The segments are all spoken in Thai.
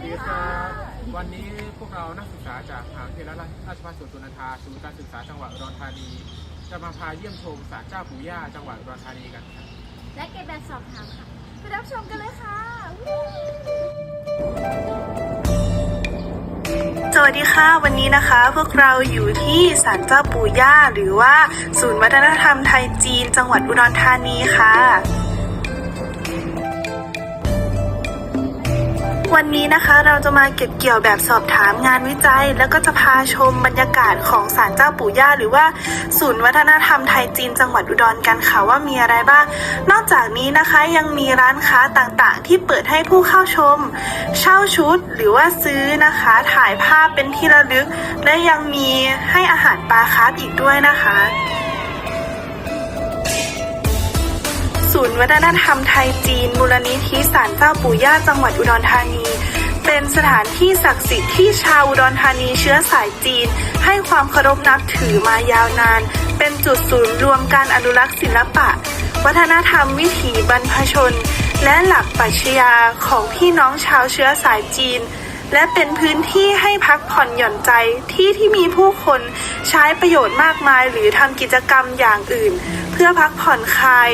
วัสดีครับ วันนี้พวกเรานักศึกษาจากมหาวิทยาลัยราชภัฏสวนสุนทราศูนย์การศึกษาจังหวัดอุดรธานี จะมาพาเยี่ยมชมศาลเจ้าปู่ย่าจังหวัดอุดรธานีกันครับและเก็บแบบสอบถามค่ะไปรับชมกันเลยค่ะ สวัสดีค่ะ วันนี้นะคะ พวกเราอยู่ที่ศาลเจ้าปู่ย่าหรือว่า ศูนย์วัฒนธรรมไทยจีน จังหวัดอุดรธานีค่ะ วันนี้นะคะเราจะมาเก็บเกี่ยวแบบสอบถามงานวิจัย แล้วก็จะพาชมบรรยากาศของศาลเจ้าปู่ย่า หรือว่าศูนย์วัฒนธรรมไทยจีนจังหวัดอุดรกันค่ะว่ามีอะไรบ้าง นอกจากนี้นะคะยังมีร้านค้าต่างๆ ที่เปิดให้ผู้เข้าชม เช่าชุดหรือว่าซื้อนะคะ ถ่ายภาพเป็นที่ระลึก และยังมีให้อาหารปลาคาร์ฟอีกด้วยนะคะ ศูนย์วัฒนธรรมไทยจีน มูลนิธิศาลเจ้าปู่ย่าจังหวัดอุดรธานี เป็นสถานที่ศักดิ์สิทธิ์ที่ชาวอุดรธานีเชื้อสายจีน ให้ความเคารพนับถือมายาวนาน เป็นจุดศูนย์รวมการอนุรักษ์ศิลปะ วัฒนธรรมวิถีบรรพชน และหลักปรัชญาของพี่น้องชาวเชื้อสายจีนและเป็นพื้นที่ให้พักผ่อนหย่อนใจที่ที่มีผู้คนใช้ประโยชน์มากมายหรือทำกิจกรรมอย่างอื่น เพื่อพักผ่อนคลาย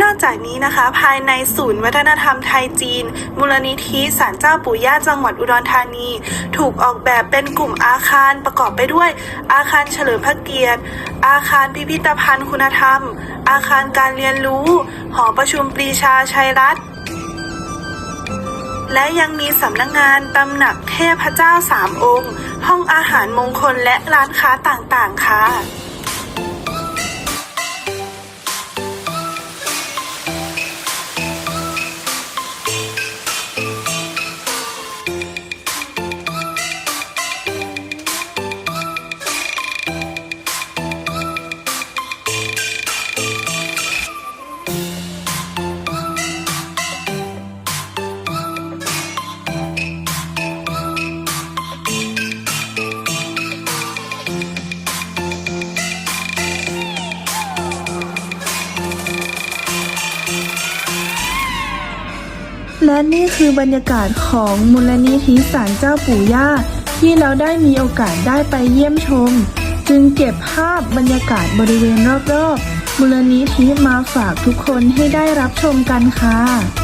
นอกจากนี้นะคะ ภายในศูนย์วัฒนธรรมไทยจีน มูลนิธิศาลเจ้าปู่ย่าจังหวัดอุดรธานี ถูกออกแบบเป็นกลุ่มอาคารประกอบไปด้วย อาคารเฉลิมพระเกียรติ อาคารพิพิธภัณฑ์คุณธรรม อาคารการเรียนรู้ หอประชุมปรีชาชัยรัตน์และยังมีสำนักงงานตำหนักเทพเจ้าสามองค์ ห้องอาหารมงคลและร้านค้าต่างๆ ค่ะ และนี่คือบรรยากาศของมูลนิธิศาลเจ้าปู่ย่า ที่เราได้มีโอกาสได้ไปเยี่ยมชม จึงเก็บภาพบรรยากาศบริเวณรอบๆมูลนิธิมาฝากทุกคนให้ได้รับชมกันค่ะ